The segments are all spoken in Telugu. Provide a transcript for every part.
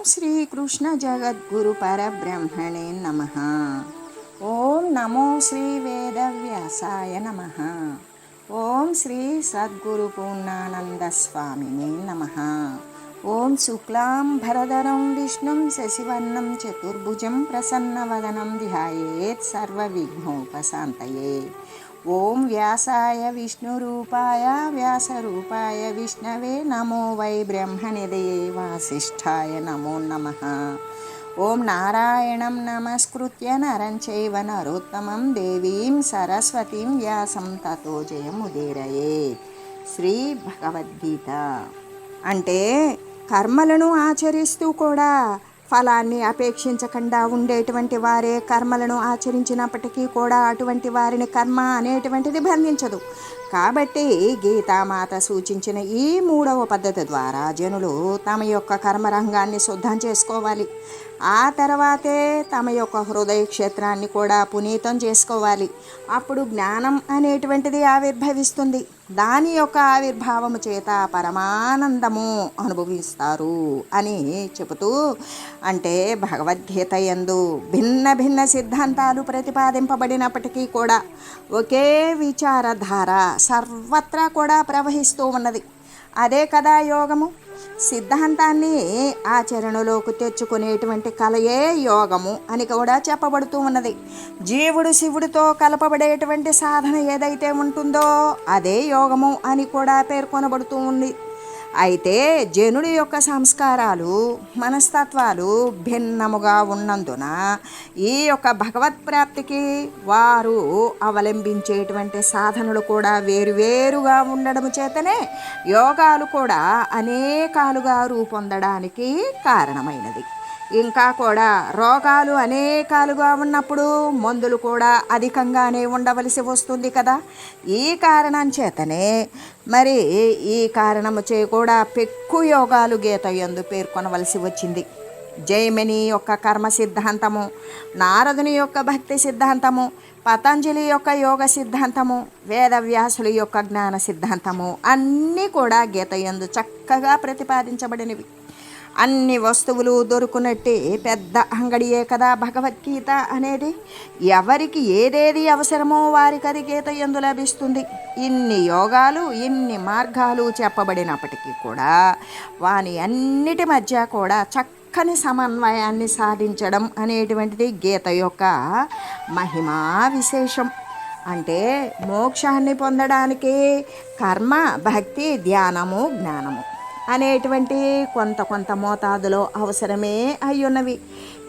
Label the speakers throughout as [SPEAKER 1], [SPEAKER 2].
[SPEAKER 1] ఓం శ్రీకృష్ణ జగద్గురు పరబ్రహ్మణే నమ. ఓం నమో శ్రీ వేదవ్యాసాయ నమ. ఓం శ్రీ సద్గురు పూర్ణానంద స్వామినే నమ. ఓం శుక్లాం భరధరం విష్ణుం శశివర్ణం చతుర్భుజం ప్రసన్నవదనం ధ్యాయేత్ సర్వవిఘ్నోపశాంతయే. ఓం వ్యాసాయ విష్ణురూపాయ వ్యాసరూపాయ విష్ణవే నమో వై బ్రహ్మనిదయే వాసిష్ఠాయ నమో నమ. ఓం నారాయణం నమస్కృత్య నరం చైవ నరోత్తమం దేవీం సరస్వతీం వ్యాసం తతో జయముదేరయే శ్రీ భగవద్గీత. అంటే కర్మలను ఆచరిస్తూ కూడా ఫలాన్ని అపేక్షించకుండా ఉండేటువంటి వారే కర్మలను ఆచరించినప్పటికీ కూడా అటువంటి వారిని కర్మ అనేటువంటిది బంధించదు కాబట్టి గీతామాత సూచించిన ఈ మూడవ పద్ధతి ద్వారా జనులు తమ యొక్క కర్మరంగాన్ని శుద్ధం చేసుకోవాలి. ఆ తర్వాతే తమ యొక్క హృదయ క్షేత్రాన్ని కూడా పునీతం చేసుకోవాలి. అప్పుడు జ్ఞానం అనేటువంటిది ఆవిర్భవిస్తుంది. దాని యొక్క ఆవిర్భావము చేత పరమానందము అనుభవిస్తారు అని చెబుతూ అంటే భగవద్గీత ఎందు భిన్న భిన్న సిద్ధాంతాలు ప్రతిపాదింపబడినప్పటికీ కూడా ఒకే విచారధార సర్వత్రా కూడా ప్రవహిస్తూ ఉన్నది. అదే కదా యోగము? సిద్ధాంతాన్ని ఆచరణలోకి తెచ్చుకునేటువంటి కలయే యోగము అని కూడా చెప్పబడుతూ ఉన్నది. జీవుడు శివుడితో కలపబడేటువంటి సాధన ఏదైతే ఉంటుందో అదే యోగము అని కూడా పేర్కొనబడుతూ ఉంది. అయితే జనుడి యొక్క సంస్కారాలు మనస్తత్వాలు భిన్నముగా ఉన్నందున ఈ యొక్క భగవత్ ప్రాప్తికి వారు అవలంబించేటువంటి సాధనలు కూడా వేరువేరుగా ఉండడం చేతనే యోగాలు కూడా అనేకాలుగా రూపొందడానికి కారణమైనది. ఇంకా కూడా రోగాలు అనేకాలుగా ఉన్నప్పుడు మందులు కూడా అధికంగానే ఉండవలసి వస్తుంది కదా. ఈ కారణం చేతనే మరి ఈ కారణము చే కూడా పెక్కు యోగాలు గీత ఎందు పేర్కొనవలసి వచ్చింది. జైమిని యొక్క కర్మ సిద్ధాంతము నారదుని యొక్క భక్తి సిద్ధాంతము పతంజలి యొక్క యోగ సిద్ధాంతము వేదవ్యాసుల యొక్క జ్ఞాన సిద్ధాంతము అన్నీ కూడా గీత ఎందు చక్కగా ప్రతిపాదించబడినవి. అన్ని వస్తువులు దొరుకునట్టే పెద్ద అంగడియే కదా భగవద్గీత అనేది. ఎవరికి ఏదేది అవసరమో వారికి అది గీత ఎందు లభిస్తుంది. ఇన్ని యోగాలు ఇన్ని మార్గాలు చెప్పబడినప్పటికీ కూడా వాని అన్నిటి మధ్య కూడా చక్కని సమన్వయాన్ని సాధించడం అనేటువంటిది గీత యొక్క మహిమా విశేషం. అంటే మోక్షాన్ని పొందడానికి కర్మ భక్తి ధ్యానము జ్ఞానము. అనేటువంటి కొంత కొంత మోతాదులో అవసరమే అయ్యున్నవి.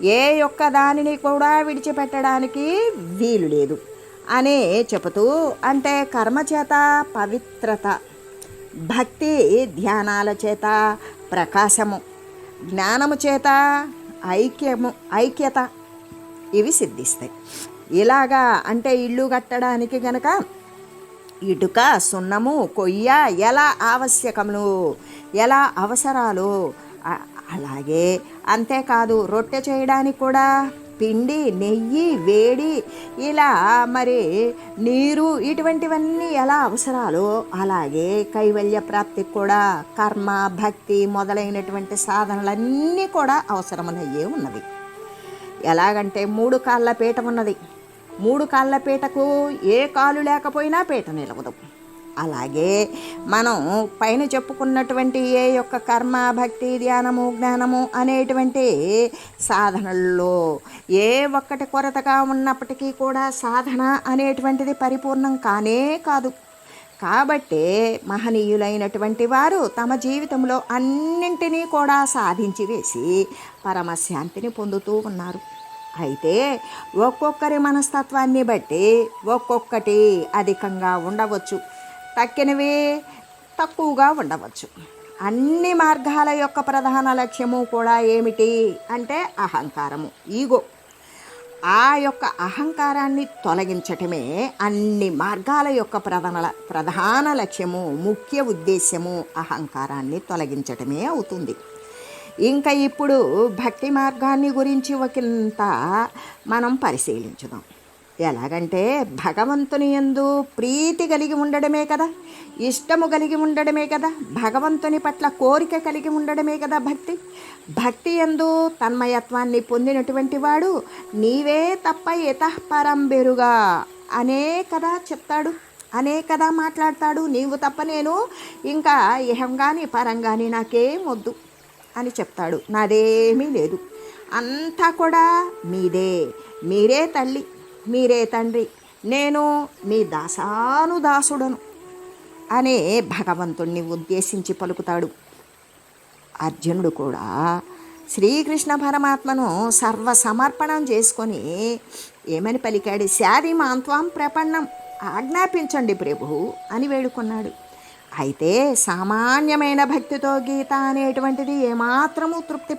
[SPEAKER 1] ఏ ఒక్క దానిని కూడా విడిచిపెట్టడానికి వీలు లేదు. అనే చెబుతూ అంటే కర్మ చేత పవిత్రత భక్తి ధ్యానాల చేత ప్రకాశము జ్ఞానము చేత ఐక్యము ఐక్యత ఇవి సిద్ధిస్తాయి. ఇలాగా అంటే ఇల్లు కట్టడానికి గనక ఇటుక సున్నము కొయ్య ఎలా ఆవశ్యకములు? ఎలా అవసరాలు? అలాగే అంతేకాదు రొట్టె చేయడానికి కూడా పిండి నెయ్యి వేడి ఇలా మరి నీరు ఇటువంటివన్నీ ఎలా అవసరాలు? అలాగే కైవల్య ప్రాప్తికి కూడా కర్మ భక్తి మొదలైనటువంటి సాధనలన్నీ కూడా అవసరమయ్యే ఉన్నవి ఎలాగంటే మూడు కాళ్ళ పీట ఉన్నది. మూడు కాళ్ళ పీటకు ఏ కాలు లేకపోయినా పీట నిలవదు. అలాగే మనం పైన చెప్పుకున్నటువంటి ఏ యొక్క కర్మ భక్తి ధ్యానము జ్ఞానము అనేటువంటి సాధనల్లో ఏ ఒక్కటి కొరతగా ఉన్నప్పటికీ కూడా సాధన అనేటువంటిది పరిపూర్ణం కానే కాదు. కాబట్టే మహనీయులైనటువంటి వారు తమ జీవితంలో అన్నింటినీ కూడా సాధించి వేసి పరమశాంతిని పొందుతూ ఉన్నారు. అయితే ఒక్కొక్కరి మనస్తత్వాన్ని బట్టి ఒక్కొక్కటి అధికంగా ఉండవచ్చు. తక్కినవి తక్కువగా ఉండవచ్చు. అన్ని మార్గాల యొక్క ప్రధాన లక్ష్యము కూడా ఏమిటి అంటే అహంకారము ఈగో. ఆ యొక్క అహంకారాన్ని తొలగించటమే అన్ని మార్గాల యొక్క ప్రధాన ప్రధాన లక్ష్యము ముఖ్య ఉద్దేశ్యము అహంకారాన్ని తొలగించటమే అవుతుంది. ఇంకా ఇప్పుడు భక్తి మార్గాన్ని గురించి ఒకంత మనం పరిశీలించుదాం. ఎలాగంటే భగవంతుని యందు ప్రీతి కలిగి ఉండడమే కదా ఇష్టము కలిగి ఉండడమే కదా భగవంతుని పట్ల కోరిక కలిగి ఉండడమే కదా భక్తి. భక్తి ఎందు తన్మయత్వాన్ని పొందినటువంటి వాడు నీవే తప్ప ఇతఃపరం బెరుగా. అనే కదా చెప్తాడు అనే కదా మాట్లాడతాడు నీవు తప్ప నేను ఇంకా ఇహం కానీ పరం కానీ నాకేం వద్దు అని చెప్తాడు. నాదేమీ లేదు. అంతా కూడా మీదే మీరే తల్లి. మీరే తండ్రి నేను మీ దాసాను దాసుడను అనే భగవంతుణ్ణి ఉద్దేశించి పలుకుతాడు. అర్జునుడు కూడా శ్రీకృష్ణ పరమాత్మను సర్వసమర్పణం చేసుకొని ఏమని పలికాడు? శారీ మాంత్వాం ప్రపన్నం ఆజ్ఞాపించండి ప్రభు అని వేడుకున్నాడు. అయితే సామాన్యమైన భక్తితో గీత అనేటువంటిది ఏమాత్రము తృప్తి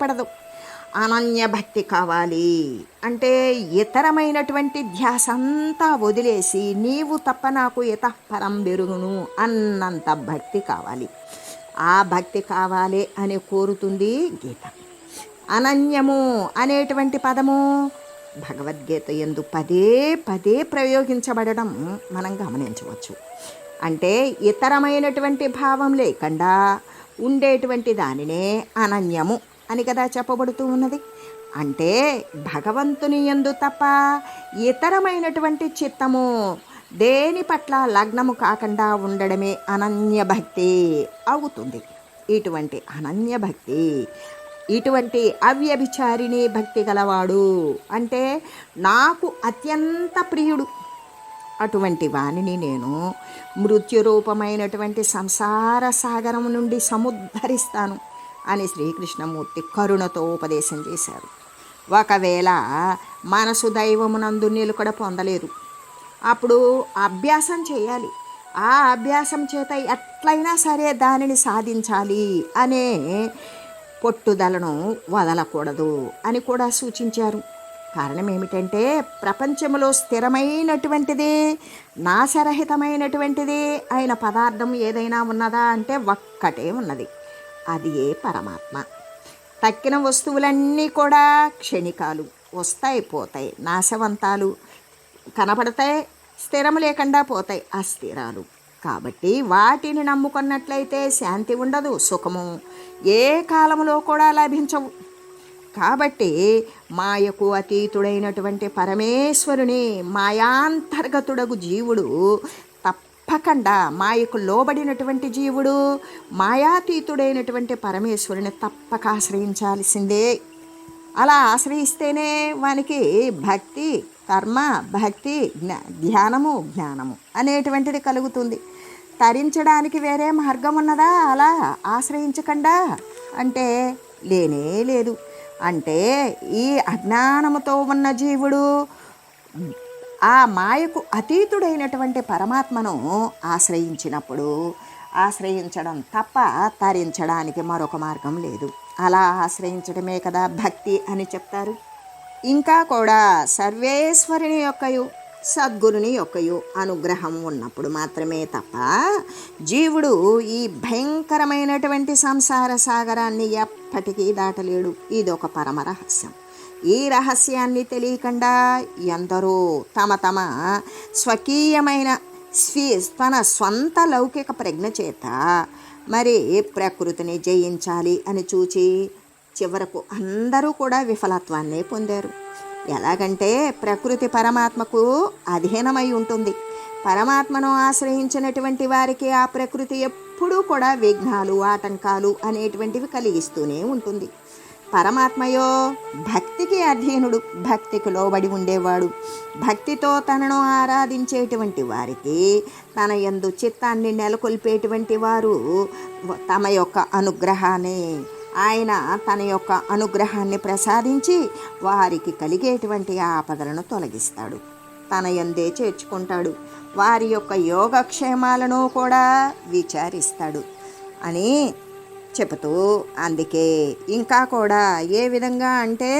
[SPEAKER 1] అనన్యభక్తి అనన్య భక్తి కావాలి అంటే ఇతరమైనటువంటి ధ్యాస అంతా వదిలేసి నీవు తప్ప నాకు ఇత పెరుగును బెరుగును అన్నంత భక్తి కావాలి. ఆ భక్తి కావాలి అని కోరుతుంది గీత. అనన్యము అనేటువంటి పదము భగవద్గీత ఎందు పదే పదే ప్రయోగించబడడం మనం గమనించవచ్చు. అంటే ఇతరమైనటువంటి భావం లేకుండా ఉండేటువంటి దానినే అనన్యము అని కదా చెప్పబడుతూ ఉన్నది. అంటే భగవంతుని ఎందు తప్ప ఇతరమైనటువంటి చిత్తము దేని పట్ల లగ్నము కాకుండా ఉండడమే అనన్య భక్తి అవుతుంది. ఇటువంటి అనన్య భక్తి ఇటువంటి అవ్యభిచారిణి భక్తి గలవాడు అంటే నాకు అత్యంత ప్రియుడు. అటువంటి వాణిని నేను మృత్యురూపమైనటువంటి సంసార సాగరం నుండి సముద్ధరిస్తాను. అని శ్రీకృష్ణమూర్తి కరుణతో ఉపదేశం చేశారు. ఒకవేళ మనసు దైవమునందు నిలుకడ పొందలేదు. అప్పుడు అభ్యాసం చేయాలి. ఆ అభ్యాసం చేత ఎట్లయినా సరే దానిని సాధించాలి అనే పట్టుదలను వదలకూడదు అని కూడా సూచించారు. కారణం ఏమిటంటే ప్రపంచంలో స్థిరమైనటువంటిది నాశరహితమైనటువంటిది అయిన పదార్థం ఏదైనా ఉన్నదా అంటే ఒక్కటే ఉన్నది. అది ఏ పరమాత్మ. తక్కిన వస్తువులన్నీ కూడా క్షణికాలు. వస్తాయి పోతాయి. నాశవంతాలు కనపడతాయి స్థిరం లేకుండా పోతాయి అస్థిరాలు. కాబట్టి వాటిని నమ్ముకున్నట్లయితే శాంతి ఉండదు సుఖము ఏ కాలంలో కూడా లభించవు. కాబట్టి మాయకు అతీతుడైనటువంటి పరమేశ్వరుని మాయాంతర్గతుడగు జీవుడు తప్పకుండా మాయకు లోబడినటువంటి జీవుడు మాయాతీతుడైనటువంటి పరమేశ్వరుని తప్పక ఆశ్రయించాల్సిందే. అలా ఆశ్రయిస్తేనే వానికి భక్తి కర్మ భక్తి జ్ఞా ధ్యానము జ్ఞానము అనేటువంటిది కలుగుతుంది. తరించడానికి వేరే మార్గం ఉన్నదా? అలా ఆశ్రయించకుండా అంటే లేనే లేదు. అంటే ఈ అజ్ఞానముతో ఉన్న జీవుడు ఆ మాయకు అతీతుడైనటువంటి పరమాత్మను ఆశ్రయించినప్పుడు ఆశ్రయించడం తప్ప తరించడానికి మరొక మార్గం లేదు. అలా ఆశ్రయించడమే కదా భక్తి అని చెప్తారు. ఇంకా కూడా సర్వేశ్వరుని యొక్కయు సద్గురుని యొక్కయు అనుగ్రహం ఉన్నప్పుడు మాత్రమే తప్ప జీవుడు ఈ భయంకరమైనటువంటి సంసార సాగరాన్ని ఎప్పటికీ దాటలేడు. ఇదొక పరమ రహస్యం. ఈ రహస్యాన్ని తెలియకుండా ఎందరో తమ తమ స్వకీయమైన స్వీ తన స్వంత లౌకిక ప్రజ్ఞ చేత మరి ప్రకృతిని జయించాలి అని చూచి చివరకు అందరూ కూడా విఫలత్వాన్నే పొందారు. ఎలాగంటే ప్రకృతి పరమాత్మకు అధీనమై ఉంటుంది. పరమాత్మను ఆశ్రయించినటువంటి వారికి ఆ ప్రకృతి ఎప్పుడూ కూడా విఘ్నాలు ఆటంకాలు అనేటువంటివి కలిగిస్తూనే ఉంటుంది. పరమాత్మయో భక్తికి అధీనుడు భక్తికి లోబడి ఉండేవాడు. భక్తితో తనను ఆరాధించేటువంటి వారికి తన యందు చిత్తాన్ని నెలకొల్పేటువంటి వారు తమ యొక్క అనుగ్రహాన్ని ఆయన తన యొక్క అనుగ్రహాన్ని ప్రసాదించి వారికి కలిగేటువంటి ఆపదలను తొలగిస్తాడు. తన యందే చేర్చుకుంటాడు. వారి యొక్క యోగక్షేమాలను కూడా విచారిస్తాడు. అని చెబుతూ అందుకే ఇంకా కూడా ఏ విధంగా అంటే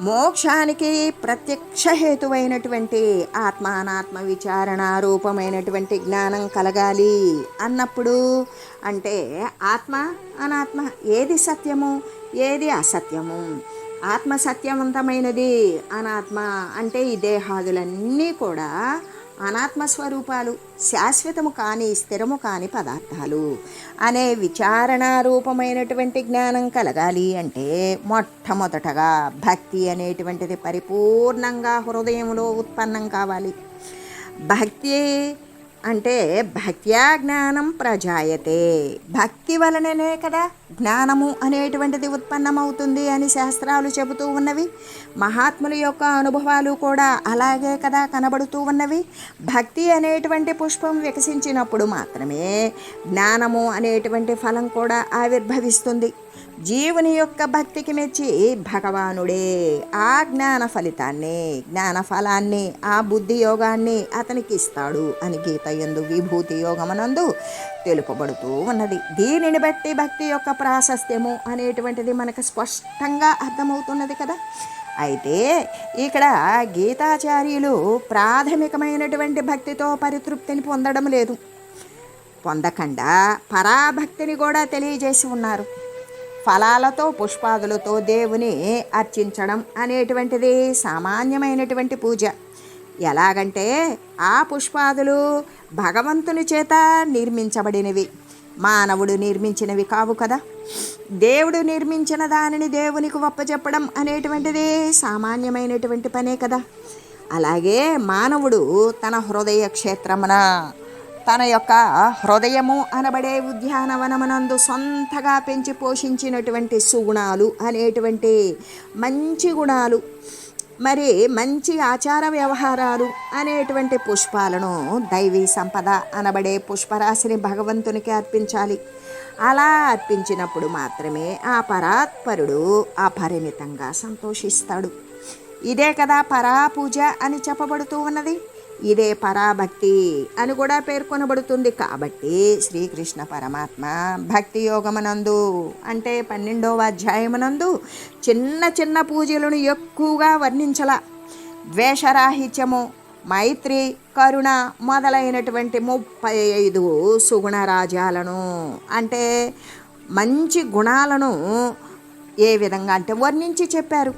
[SPEAKER 1] మోక్షానికి ప్రత్యక్ష హేతువైనటువంటి ఆత్మ అనాత్మ విచారణ రూపమైనటువంటి జ్ఞానం కలగాలి అన్నప్పుడు అంటే ఆత్మ అనాత్మ ఏది సత్యము ఏది అసత్యము? ఆత్మ సత్యవంతమైనది అనాత్మ అంటే ఈ దేహాదులన్నీ కూడా అనాత్మ స్వరూపాలు శాశ్వతము కాని స్థిరము కాని పదార్థాలు. అనే విచారణ రూపమైనటువంటి జ్ఞానం కలగాలి అంటే మొట్టమొదటగా భక్తి అనేటువంటిది పరిపూర్ణంగా హృదయంలో ఉత్పన్నం కావాలి. భక్తి అంటే భక్త్యా జ్ఞానం ప్రజాయతే. భక్తి వలననే కదా జ్ఞానము అనేటువంటిది ఉత్పన్నమవుతుంది అని శాస్త్రాలు చెబుతూ ఉన్నవి. మహాత్ముల యొక్క అనుభవాలు కూడా అలాగే కదా కనబడుతూ ఉన్నవి. భక్తి అనేటువంటి పుష్పం వికసించినప్పుడు మాత్రమే జ్ఞానము అనేటువంటి ఫలం కూడా ఆవిర్భవిస్తుంది. జీవుని యొక్క భక్తికి మెచ్చి భగవానుడే. ఆ జ్ఞాన ఫలితాన్ని జ్ఞాన ఫలాన్ని ఆ బుద్ధి యోగాన్ని అతనికి ఇస్తాడు అని గీత ఎందు విభూతి యోగమనందు తెలుపబడుతూ ఉన్నది. దీనిని బట్టి భక్తి యొక్క ప్రాశస్త్యము అనేటువంటిది మనకు స్పష్టంగా అర్థమవుతున్నది కదా. అయితే ఇక్కడ గీతాచార్యులు ప్రాథమికమైనటువంటి భక్తితో పరితృప్తిని పొందడం లేదు. పొందకుండా పరాభక్తిని కూడా తెలియజేసి ఉన్నారు. ఫలాలతో పుష్పాదులతో దేవుని అర్చించడం అనేటువంటిది సామాన్యమైనటువంటి పూజ. ఎలాగంటే ఆ పుష్పాదులు భగవంతుని చేత నిర్మించబడినవి. మానవుడు నిర్మించినవి కావు కదా. దేవుడు నిర్మించిన దానిని దేవునికి ఒప్పచెప్పడం అనేటువంటిది సామాన్యమైనటువంటి పనే కదా. అలాగే మానవుడు తన హృదయ క్షేత్రమున తన యొక్క హృదయము అనబడే ఉద్యానవనమునందు సొంతగా పెంచి పోషించినటువంటి సుగుణాలు అనేటువంటి మంచి గుణాలు మరి మంచి ఆచార వ్యవహారాలు అనేటువంటి పుష్పాలను దైవీ సంపద అనబడే పుష్పరాశిని భగవంతునికి అర్పించాలి. అలా అర్పించినప్పుడు మాత్రమే ఆ పరాత్పరుడు అపరిమితంగా సంతోషిస్తాడు. ఇదే కదా పరాపూజ అని చెప్పబడుతూ ఉన్నది. ఇదే పరాభక్తి అని కూడా పేర్కొనబడుతుంది. కాబట్టి శ్రీకృష్ణ పరమాత్మ భక్తి యోగమనందు అంటే పన్నెండవ అధ్యాయమునందు చిన్న చిన్న పూజలను ఎక్కువగా వర్ణించల. ద్వేషరాహిత్యము మైత్రి కరుణ మొదలైనటువంటి ముప్పై ఐదు సుగుణ రాజ్యాలను అంటే మంచి గుణాలను ఏ విధంగా అంటే వర్ణించి చెప్పారు.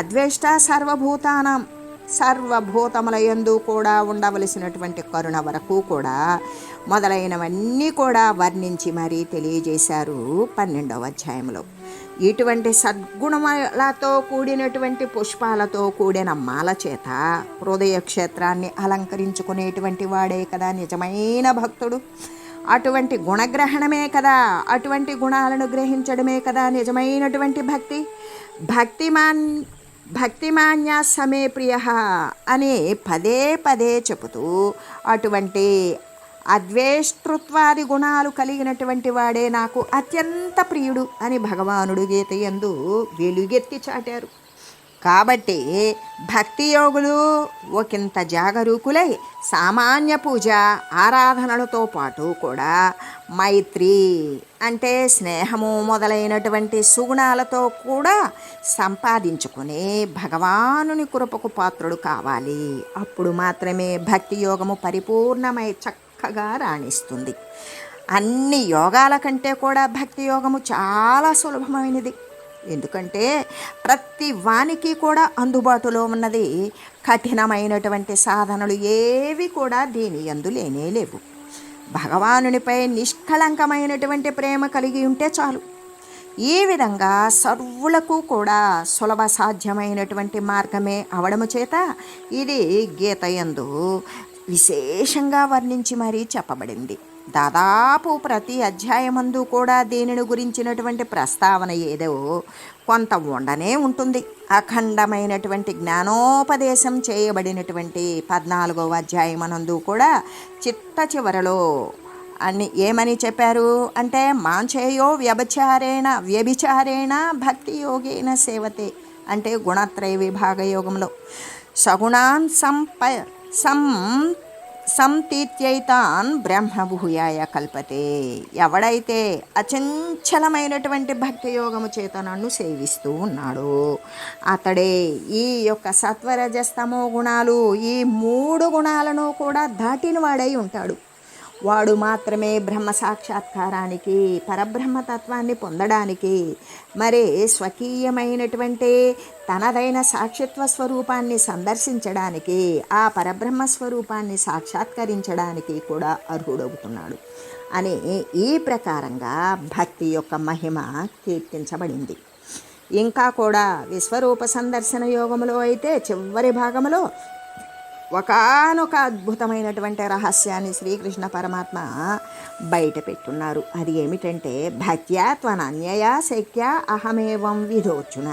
[SPEAKER 1] అద్వేష్ట సర్వభూతానం సర్వభూతముల యందు కూడా ఉండవలసినటువంటి కరుణ వరకు కూడా మొదలైనవన్నీ కూడా వర్ణించి మరీ తెలియజేశారు పన్నెండవ అధ్యాయంలో. ఇటువంటి సద్గుణములతో కూడినటువంటి పుష్పాలతో కూడిన మాల చేత హృదయ క్షేత్రాన్ని అలంకరించుకునేటువంటి వాడే కదా నిజమైన భక్తుడు. అటువంటి గుణగ్రహణమే కదా అటువంటి గుణాలను గ్రహించడమే కదా నిజమైనటువంటి భక్తి. భక్తిమాన్ భక్తిమాన్య సమే ప్రియ అని పదే పదే చెబుతూ అటువంటి అద్వేష్టృత్వాది గుణాలు కలిగినటువంటి వాడే నాకు అత్యంత ప్రియుడు అని భగవానుడు గీత ఎందు వెలుగెత్తి చాటారు. కాబట్టి భక్తి యోగులు ఒకంత జాగరూకులై సామాన్య పూజ ఆరాధనలతో పాటు కూడా మైత్రి అంటే స్నేహము మొదలైనటువంటి సుగుణాలతో కూడా సంపాదించుకుని భగవానుని కృపకు పాత్రుడు కావాలి. అప్పుడు మాత్రమే భక్తి యోగము పరిపూర్ణమై చక్కగా రాణిస్తుంది. అన్ని యోగాల కంటే కూడా భక్తి యోగము చాలా సులభమైనది. ఎందుకంటే ప్రతి వానికి కూడా అందుబాటులో ఉన్నది కఠినమైనటువంటి సాధనలు ఏవి కూడా దీని ఎందు లేనే లేవు. భగవానునిపై నిష్కళంకమైనటువంటి ప్రేమ కలిగి ఉంటే చాలు. ఈ విధంగా సర్వులకు కూడా సులభ సాధ్యమైనటువంటి మార్గమే అవడము చేత ఇది గీత యందు విశేషంగా వర్ణించి మరీ చెప్పబడింది. దాదాపు ప్రతి అధ్యాయమందు కూడా దీనిని గురించినటువంటి ప్రస్తావన ఏదో కొంత ఉండనే ఉంటుంది. అఖండమైనటువంటి జ్ఞానోపదేశం చేయబడినటువంటి పద్నాలుగవ అధ్యాయమనందు కూడా చిట్ట చివరలో అని ఏమని చెప్పారు? అంటే మాంచేయో వ్యభిచారేణ వ్యభిచారేణ భక్తి యోగేన సేవతే అంటే గుణత్రయ విభాగ యోగంలో. సగుణాన్ సంప సం సంతీత్యైతాన్ బ్రహ్మభూయాయ కల్పతే. ఎవడైతే అచంచలమైనటువంటి భక్తి యోగము చేత నన్ను సేవిస్తూ ఉన్నాడో అతడే ఈ యొక్క సత్వరజస్తమో గుణాలు ఈ మూడు గుణాలను కూడా దాటిన వాడై ఉంటాడు. వాడు మాత్రమే బ్రహ్మ సాక్షాత్కారానికి పరబ్రహ్మతత్వాన్ని పొందడానికి మరి స్వకీయమైనటువంటి తనదైన సాక్షిత్వ స్వరూపాన్ని సందర్శించడానికి ఆ పరబ్రహ్మ స్వరూపాన్ని సాక్షాత్కరించడానికి కూడా అర్హుడవుతున్నాడు అని ఈ ప్రకారంగా భక్తి యొక్క మహిమ కీర్తించబడింది. ఇంకా కూడా విశ్వరూప సందర్శన యోగములో అయితే చివరి భాగంలో ఒకానొక అద్భుతమైనటువంటి రహస్యాన్ని శ్రీకృష్ణ పరమాత్మ బయట పెట్టున్నారు. అది ఏమిటంటే భక్త్యా త్వనన్యయా శక్య అహమేవం విధోచున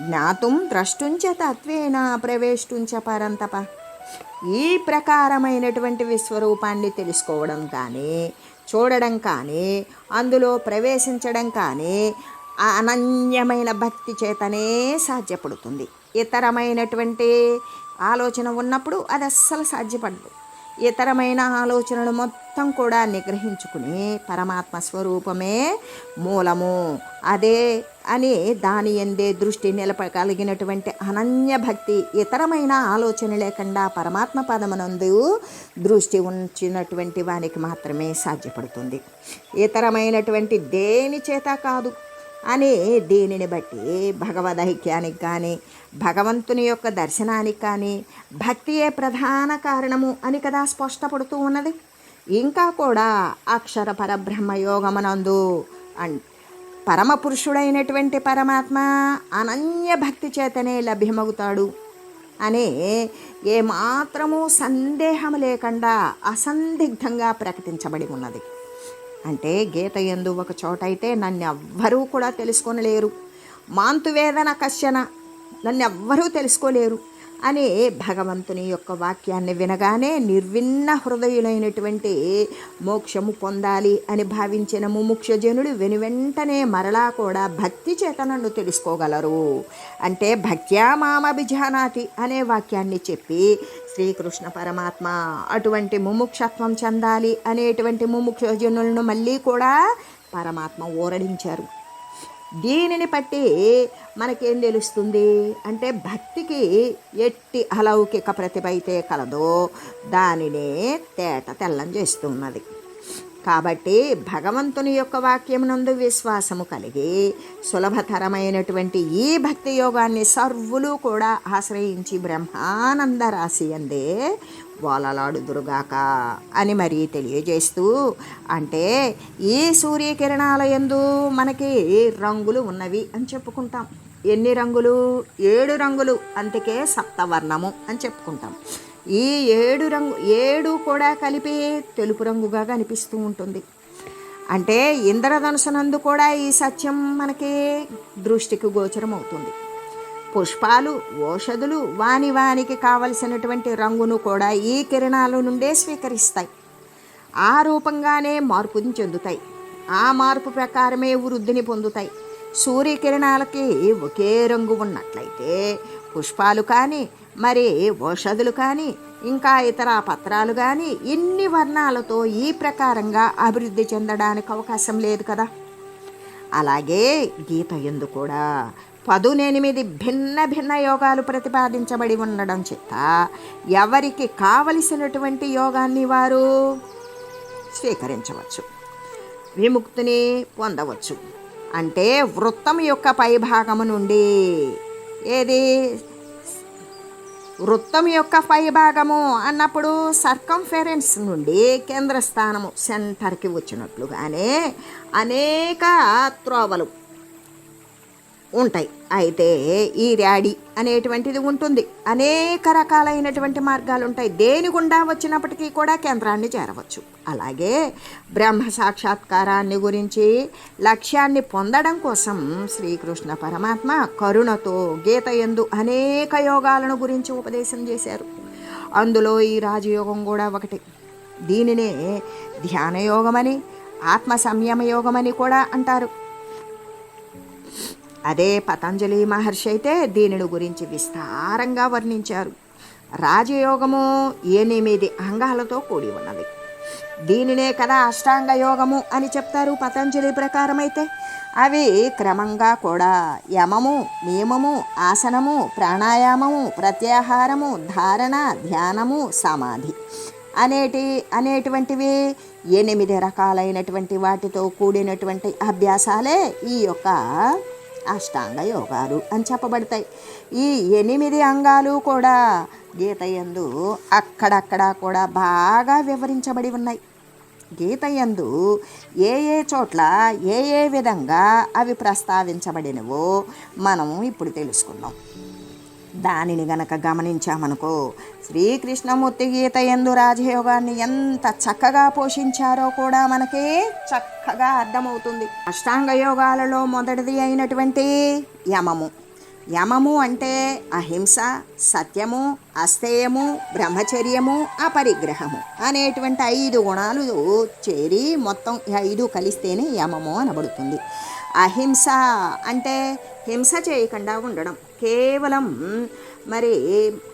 [SPEAKER 1] జ్ఞాతుం ద్రష్టుంచ తత్వేన ప్రవేష్టుంచ పరంతప. ఈ ప్రకారమైనటువంటి విశ్వరూపాన్ని తెలుసుకోవడం కానీ చూడడం కానీ అందులో ప్రవేశించడం కానీ ఆ అనన్యమైన భక్తి చేతనే సాధ్యపడుతుంది. ఇతరమైనటువంటి ఆలోచన ఉన్నప్పుడు అది అస్సలు సాధ్యపడదు. ఇతరమైన ఆలోచనలు మొత్తం కూడా నిగ్రహించుకుని పరమాత్మ స్వరూపమే మూలము. అదే అని దాని ఎందే దృష్టి నిలపగలిగినటువంటి అనన్య భక్తి ఇతరమైన ఆలోచన లేకుండా పరమాత్మ పదమునందు దృష్టి ఉంచినటువంటి వానికి మాత్రమే సాధ్యపడుతుంది. ఇతరమైనటువంటి దేని చేత కాదు అని దీనిని బట్టి భగవదైక్యానికి కానీ భగవంతుని యొక్క దర్శనానికి కానీ భక్తియే ప్రధాన కారణము అని కదా స్పష్టపడుతూ ఉన్నది. ఇంకా కూడా అక్షర పరబ్రహ్మ యోగమనందు అన్ పరమ పురుషుడైనటువంటి పరమాత్మ అనన్య భక్తి చేతనే లభ్యమవుతాడు అనే ఏమాత్రము సందేహం లేకుండా అసందిగ్ధంగా ప్రకటించబడి ఉన్నది. అంటే గీత ఎందు ఒక చోట అయితే నన్ను ఎవ్వరూ కూడా తెలుసుకొనలేరు. మాంతువేదన కశ్యన నన్ను ఎవ్వరూ తెలుసుకోలేరు. అనే భగవంతుని యొక్క వాక్యాన్ని వినగానే నిర్విన్న హృదయులైనటువంటి మోక్షము పొందాలి అని భావించిన ముముక్షజనుడు వెను వెంటనే మరలా కూడా భక్తి చేత నన్ను తెలుసుకోగలరు. అంటే భక్త్యా మామభిజానాతి అనే వాక్యాన్ని చెప్పి శ్రీకృష్ణ పరమాత్మ అటువంటి ముముక్షత్వం చెందాలి అనేటువంటి ముముక్షజనులను మళ్ళీ కూడా పరమాత్మ ఊరడించారు దీనిని బట్టి మనకేం తెలుస్తుంది? అంటే భక్తికి ఎట్టి అలౌకిక ప్రతిభ అయితే కలదో దానినే తేట తెల్లం చేస్తున్నది. కాబట్టి భగవంతుని యొక్క వాక్యమునందు విశ్వాసము కలిగి సులభతరమైనటువంటి ఈ భక్తి యోగాన్ని సర్వులు కూడా ఆశ్రయించి బ్రహ్మానంద రాశి అందే వాలలాడుదురుగాక అని మరీ తెలియజేస్తూ అంటే ఈ సూర్యకిరణాల యందు మనకి రంగులు ఉన్నవి అని చెప్పుకుంటాం. ఎన్ని రంగులు? ఏడు రంగులు. అందుకే సప్తవర్ణము అని చెప్పుకుంటాం. ఈ ఏడు రంగు ఏడు కూడా కలిపి తెలుపు రంగుగా కనిపిస్తూ ఉంటుంది. అంటే ఇంద్రధనుసునందు కూడా ఈ సత్యం మనకి దృష్టికి గోచరం అవుతుంది పుష్పాలు ఓషధులు వాని వానికి కావలసినటువంటి రంగును కూడా ఈ కిరణాల నుండే స్వీకరిస్తాయి. ఆ రూపంగానే మార్పుని చెందుతాయి. ఆ మార్పు ప్రకారమే వృద్ధిని పొందుతాయి. సూర్యకిరణాలకి ఒకే రంగు ఉన్నట్లయితే పుష్పాలు కానీ మరి ఔషధులు కానీ ఇంకా ఇతర పత్రాలు కానీ ఇన్ని వర్ణాలతో ఈ ప్రకారంగా అభివృద్ధి చెందడానికి అవకాశం లేదు కదా. అలాగే గీత ఎందు కూడా పదునెనిమిది భిన్న భిన్న యోగాలు ప్రతిపాదించబడి ఉండడం చేత ఎవరికి కావలసినటువంటి యోగాన్ని వారు స్వీకరించవచ్చు విముక్తిని పొందవచ్చు. అంటే వృత్తం యొక్క పైభాగము నుండి ఏది? వృత్తం యొక్క పైభాగము అన్నప్పుడు సర్కంఫెరెన్స్ నుండి కేంద్రస్థానము సెంటర్కి వచ్చినట్లుగానే అనేక త్రోవలు ఉంటాయి. అయితే ఈ ర్యాడీ అనేటువంటిది ఉంటుంది. అనేక రకాలైనటువంటి మార్గాలు ఉంటాయి దేని గుండా వచ్చినప్పటికీ కూడా కేంద్రాన్ని చేరవచ్చు. అలాగే బ్రహ్మ సాక్షాత్కారాన్ని గురించి లక్ష్యాన్ని పొందడం కోసం శ్రీకృష్ణ పరమాత్మ కరుణతో గీత ఎందు అనేక యోగాలను గురించి ఉపదేశం చేశారు. అందులో ఈ రాజయోగం కూడా ఒకటి. దీనినే ధ్యానయోగమని ఆత్మ సంయమ యోగమని కూడా అంటారు. అదే పతంజలి మహర్షి అయితే దీనిని గురించి విస్తారంగా వర్ణించారు. రాజయోగము ఎనిమిది అంగాలతో కూడి ఉన్నది. దీనినే కదా అష్టాంగ యోగము అని చెప్తారు పతంజలి ప్రకారం అయితే. అవి క్రమంగా కూడా యమము నియమము ఆసనము ప్రాణాయామము ప్రత్యాహారము ధారణ ధ్యానము సమాధి అనేటి అనేటువంటివి ఎనిమిది రకాలైనటువంటి వాటితో కూడినటువంటి అభ్యాసాలే ఈ యొక్క అష్టాంగ యోగాలు అని చెప్పబడతాయి ఈ ఎనిమిది అంగాలు కూడా గీత యందు అక్కడక్కడ కూడా బాగా వివరించబడి ఉన్నాయి. గీత యందు ఏ ఏ చోట్ల ఏ ఏ విధంగా అవి ప్రస్తావించబడినవో మనం ఇప్పుడు తెలుసుకుందాం. దానిని గనక గమనించామనుకో శ్రీకృష్ణమూర్తి గీత ఎందు రాజయోగాన్ని ఎంత చక్కగా పోషించారో కూడా మనకి చక్కగా అర్థమవుతుంది. అష్టాంగ యోగాలలో మొదటిది అయినటువంటి యమము. యమము అంటే అహింస సత్యము అస్థేయము బ్రహ్మచర్యము అపరిగ్రహము అనేటువంటి ఐదు గుణాలు చేరి మొత్తం ఐదు కలిస్తేనే యమము అనబడుతుంది. అహింస అంటే హింస చేయకుండా ఉండడం. కేవలం మరి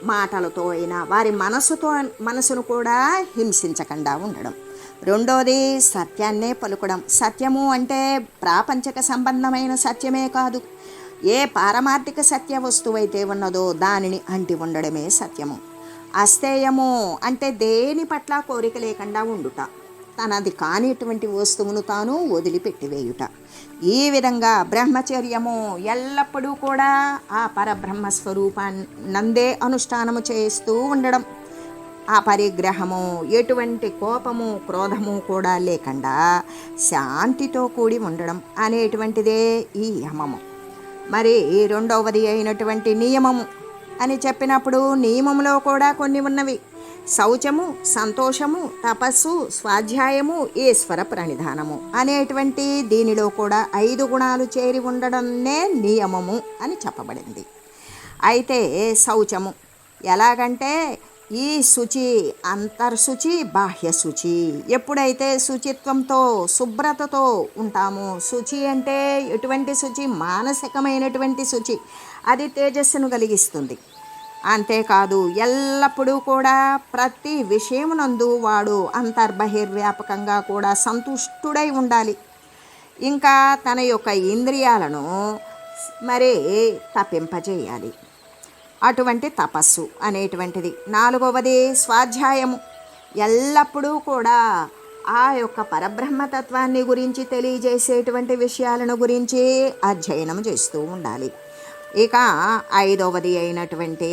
[SPEAKER 1] మాటలతో అయినా వారి మనసుతో మనసును కూడా హింసించకుండా ఉండడం. రెండోది సత్యాన్నే పలుకడం. సత్యము అంటే ప్రాపంచక సంబంధమైన సత్యమే కాదు. ఏ పారమార్థిక సత్య వస్తువైతే ఉన్నదో దానిని అంటి ఉండడమే సత్యము. అస్థేయము అంటే దేని పట్ల కోరిక లేకుండా ఉండుట. తనది కానిటువంటి వస్తువును తాను వదిలిపెట్టివేయుట. ఈ విధంగా బ్రహ్మచర్యము ఎల్లప్పుడూ కూడా ఆ పరబ్రహ్మ స్వరూపాన్ని నందే అనుష్ఠానము చేస్తూ ఉండడం. ఆ పరిగ్రహము ఎటువంటి కోపము క్రోధము కూడా లేకుండా శాంతితో కూడి ఉండడం అనేటువంటిదే ఈ యమము. మరి రెండవది అయినటువంటి నియమము అని చెప్పినప్పుడు నియమంలో కూడా కొన్ని ఉన్నవి. శౌచము సంతోషము తపస్సు స్వాధ్యాయము ఈశ్వర ప్రణిధానము. అనేటువంటి దీనిలో కూడా ఐదు గుణాలు చేరి ఉండడమే నియమము అని చెప్పబడింది. అయితే శౌచము ఎలాగంటే ఈ శుచి అంతర్శుచి బాహ్య శుచి ఎప్పుడైతే శుచిత్వంతో శుభ్రతతో ఉంటామో శుచి అంటే ఎటువంటి శుచి? మానసికమైనటువంటి శుచి. అది తేజస్సును కలిగిస్తుంది. అంతేకాదు ఎల్లప్పుడూ కూడా ప్రతి విషయమునందు వాడు అంతర్బహిర్వ్యాపకంగా కూడా సంతుష్టుడై ఉండాలి. ఇంకా తన యొక్క ఇంద్రియాలను మరి తప్పింపజేయాలి. అటువంటి తపస్సు అనేటువంటిది. నాలుగవది స్వాధ్యాయము. ఎల్లప్పుడూ కూడా ఆ యొక్క పరబ్రహ్మతత్వాన్ని గురించి తెలియజేసేటువంటి విషయాలను గురించి అధ్యయనం చేస్తూ ఉండాలి. ఇక ఐదవది అయినటువంటి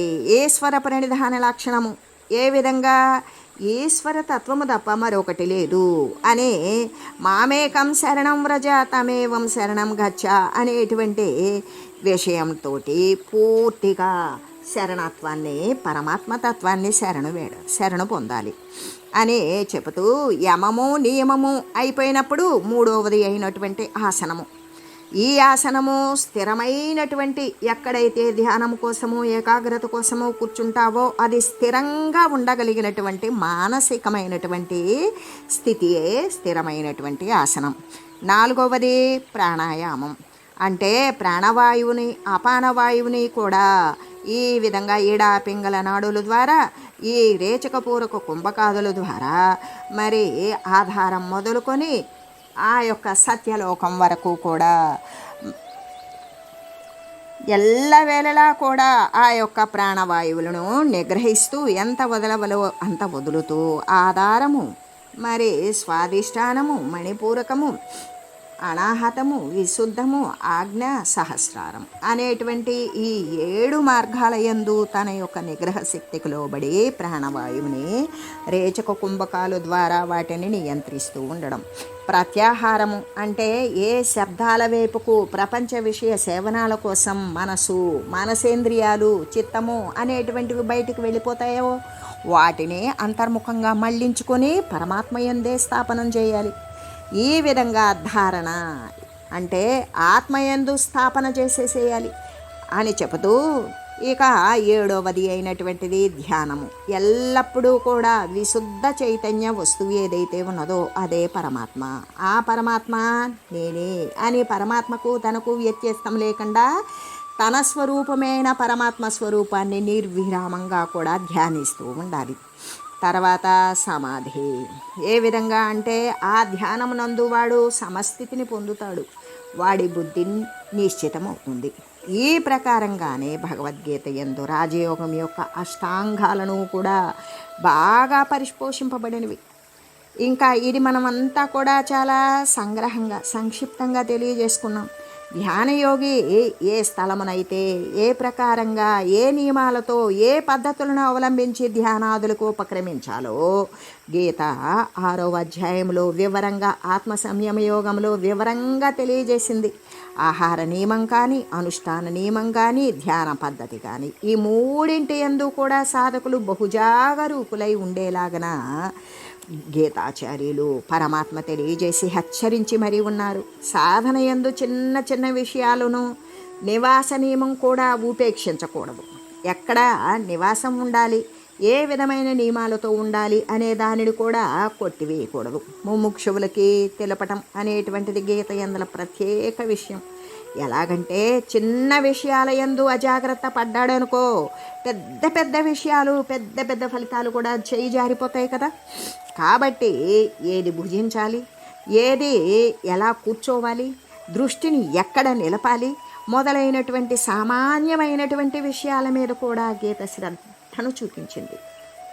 [SPEAKER 1] ఈశ్వర ప్రణిధాన లక్షణము. ఏ విధంగా? ఈశ్వర తత్వము తప్ప మరొకటి లేదు. అనే మామేకం శరణం వ్రజ తమేవం శరణం గచ్చ అనేటువంటి విషయంతో పూర్తిగా శరణత్వాన్ని పరమాత్మ తత్వాన్ని శరణు వేడ శరణు పొందాలి అని చెబుతూ యమము నియమము అయిపోయినప్పుడు మూడవది అయినటువంటి ఆసనము. ఈ ఆసనము స్థిరమైనటువంటి ఎక్కడైతే ధ్యానం కోసము ఏకాగ్రత కోసము కూర్చుంటావో అది స్థిరంగా ఉండగలిగినటువంటి మానసికమైనటువంటి స్థితియే స్థిరమైనటువంటి ఆసనం. నాలుగవది ప్రాణాయామం. అంటే ప్రాణవాయువుని అపానవాయువుని కూడా ఈ విధంగా ఈడా పింగళ నాడుల ద్వారా ఈ రేచకపూరక కుంభకాదుల ద్వారా మరి ఆధారం మొదలుకొని ఆ యొక్క సత్యలోకం వరకు కూడా ఎల్లవేళలా కూడా ఆ యొక్క ప్రాణవాయువులను నిగ్రహిస్తూ ఎంత వదలవలో అంత వదులుతూ ఆధారము మరి స్వాధిష్టానము మణిపూరకము అనాహతము విశుద్ధము ఆజ్ఞ సహస్రారం అనేటువంటి ఈ ఏడు మార్గాల యందు తన యొక్క నిగ్రహ శక్తికి లోబడి ప్రాణవాయువుని రేచక కుంభకాలు ద్వారా వాటిని నియంత్రిస్తూ ఉండడం. ప్రత్యాహారము అంటే ఏ శబ్దాల వైపుకు ప్రపంచ విషయ సేవనాల కోసం మనసు మనసేంద్రియాలు చిత్తము అనేటువంటివి బయటికి వెళ్ళిపోతాయో వాటిని అంతర్ముఖంగా మళ్ళించుకొని పరమాత్మయందే స్థాపనం చేయాలి. ఈ విధంగా ధారణ అంటే ఆత్మయందు స్థాపన చేసేసేయాలి అని చెబుతూ ఇక ఏడవది అయినటువంటిది ధ్యానము. ఎల్లప్పుడూ కూడా విశుద్ధ చైతన్య వస్తువు ఏదైతే ఉన్నదో అదే పరమాత్మ. ఆ పరమాత్మ నేనే అని పరమాత్మకు తనకు వ్యత్యాసం లేకుండా తన స్వరూపమైన పరమాత్మ స్వరూపాన్ని నిర్విరామంగా కూడా ధ్యానిస్తూ ఉండాలి. తర్వాత సమాధి. ఏ విధంగా అంటే ఆ ధ్యానమునందు వాడు సమస్థితిని పొందుతాడు. వాడి బుద్ధి నిశ్చితమవుతుంది. ఈ ప్రకారంగానే భగవద్గీత ఎందు రాజయోగం యొక్క అష్టాంగాలను కూడా బాగా పరిపోషింపబడినవి. ఇంకా ఇది మనమంతా కూడా చాలా సంగ్రహంగా సంక్షిప్తంగా తెలియజేసుకున్నాం. ధ్యానయోగి ఏ స్థలమునైతే ఏ ప్రకారంగా ఏ నియమాలతో ఏ పద్ధతులను అవలంబించి ధ్యానాదులకు ఉపక్రమించాలో గీత ఆరో అధ్యాయంలో వివరంగా ఆత్మ సంయమ యోగంలో వివరంగా తెలియజేసింది. ఆహార నియమం కానీ అనుష్ఠాన నియమం కానీ ధ్యాన పద్ధతి కానీ ఈ మూడింటి ఎందు కూడా సాధకులు బహుజాగరూకులై ఉండేలాగన గీతాచార్యులు పరమాత్మ తెలియజేసి హెచ్చరించి మరీ ఉన్నారు. సాధన ఎందు చిన్న చిన్న విషయాలను నివాస నియమం కూడా ఉపేక్షించకూడదు. ఎక్కడ నివాసం ఉండాలి ఏ విధమైన నియమాలతో ఉండాలి అనే దానిని కూడా కొట్టివేయకూడదు. ముముక్షువులకి తెలపటం అనేటువంటిది గీత ఎందుల ప్రత్యేక విషయం. ఎలాగంటే చిన్న విషయాల ఎందు అజాగ్రత్త పడ్డాడనుకో పెద్ద పెద్ద విషయాలు పెద్ద పెద్ద ఫలితాలు కూడా చేయి జారిపోతాయి కదా. కాబట్టి ఏది భుజించాలి? ఏది ఎలా కూర్చోవాలి? దృష్టిని ఎక్కడ నిలపాలి? మొదలైనటువంటి సామాన్యమైనటువంటి విషయాల మీద కూడా గీత శ్రద్ధను చూపించింది.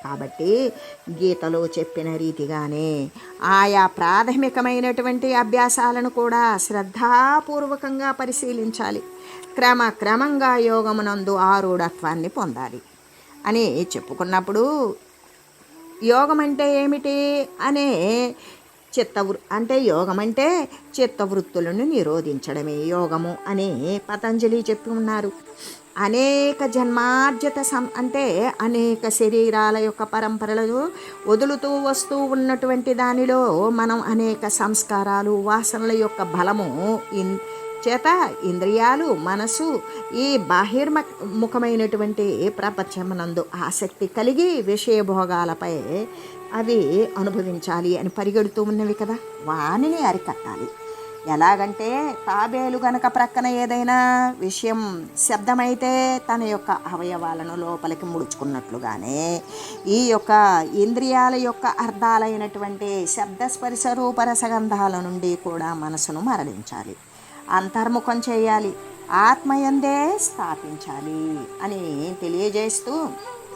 [SPEAKER 1] కాబట్టి గీతలో చెప్పిన రీతిగానే ఆయా ప్రాథమికమైనటువంటి అభ్యాసాలను కూడా శ్రద్ధాపూర్వకంగా పరిశీలించాలి. క్రమక్రమంగా యోగమునందు ఆరూఢత్వాన్ని పొందాలి. అని చెప్పుకున్నప్పుడు యోగం అంటే ఏమిటి? అనే చిత్తవృ అంటే యోగం అంటే చిత్తవృత్తులను నిరోధించడమే యోగము అని పతంజలి చెప్పి ఉన్నారు. అనేక జన్మార్జిత సం అంటే అనేక శరీరాల యొక్క పరంపరలు వదులుతూ వస్తూ ఉన్నటువంటి దానిలో మనం అనేక సంస్కారాలు వాసనల యొక్క బలము ఇన్ చేత ఇంద్రియాలు మనసు ఈ బాహిర్మ ముఖమైనటువంటి ప్రపంచమునందు ఆసక్తి కలిగి విషయభోగాలపై అవి అనుభవించాలి అని పరిగెడుతూ ఉన్నవి కదా. వానిని అరికట్టాలి. ఎలాగంటే తాబేలు గనక ప్రక్కన ఏదైనా విషయం శబ్దమైతే తన యొక్క అవయవాలను లోపలికి ముడుచుకున్నట్లుగానే ఈ యొక్క ఇంద్రియాల యొక్క అర్థాలైనటువంటి శబ్దస్పర్శ రూపరసగంధాల నుండి కూడా మనసును మరలించాలి. అంతర్ముఖం చేయాలి. ఆత్మయందే స్థాపించాలి అని తెలియజేస్తూ